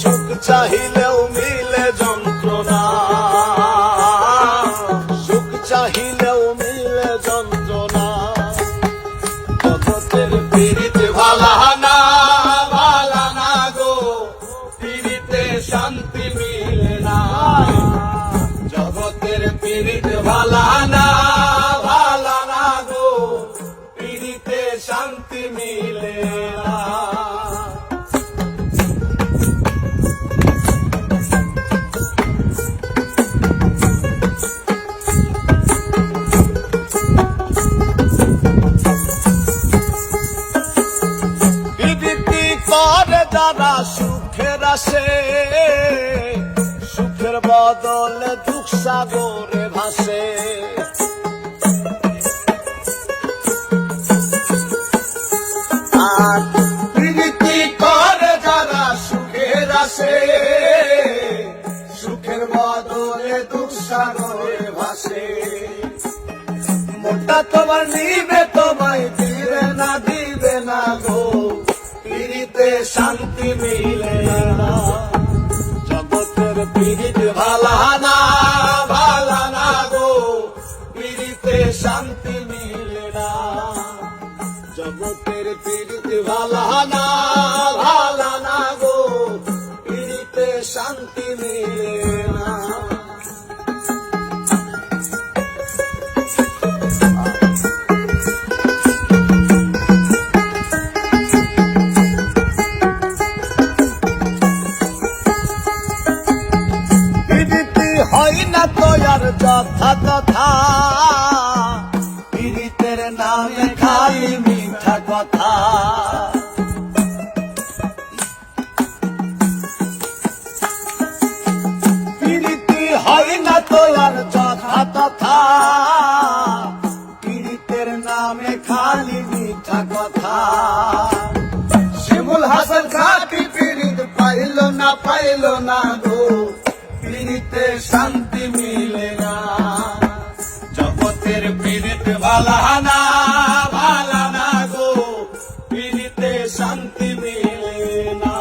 সুখ চাহিলেও মিলে যন্ত্রণা। সুখ চাহিলেও জগতের পীড়িতে ভালা না ভালা না গো। শান্তি মিলে না। জগতের শান্তি মিলে না। যারা সুখের আসে সুখের বদলে সুখের বদলে দুঃখ সাগরে ভাসে। মোটা তোমার নিবে, তোমায় দিবে না দিবে না গো। পিড়িতে শান্তি মিলে না। জগতের পিড়িত ভালা না ভালা না গো। পিড়িতে শান্তি মিলে না। জগতের পিড়িত ভালা না শান্তি মিলে না। হয় না তো আর যথা তথা পীড়িতের নামে খালি মিঠা কথা। পাইল না গো শান্তি মিলে না। জগতের পীড়িত ভালা গো শান্তি মিলে না।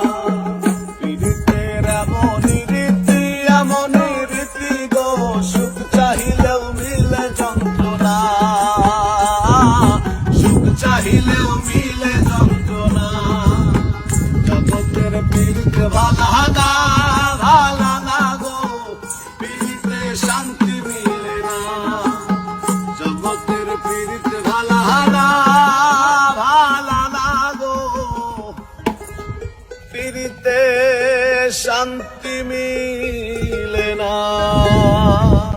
পীড়িতের এমনই রীতি এমনই রীতি গো, সুখ চাহিলেও মিলে যন্ত্রণা। সুখ চাহিলেও মিলে যন্ত্রণা। জগতের পীড়িত ভালা ভালাহারা ভালা না গো। পিরিতে শান্তি মিলে না।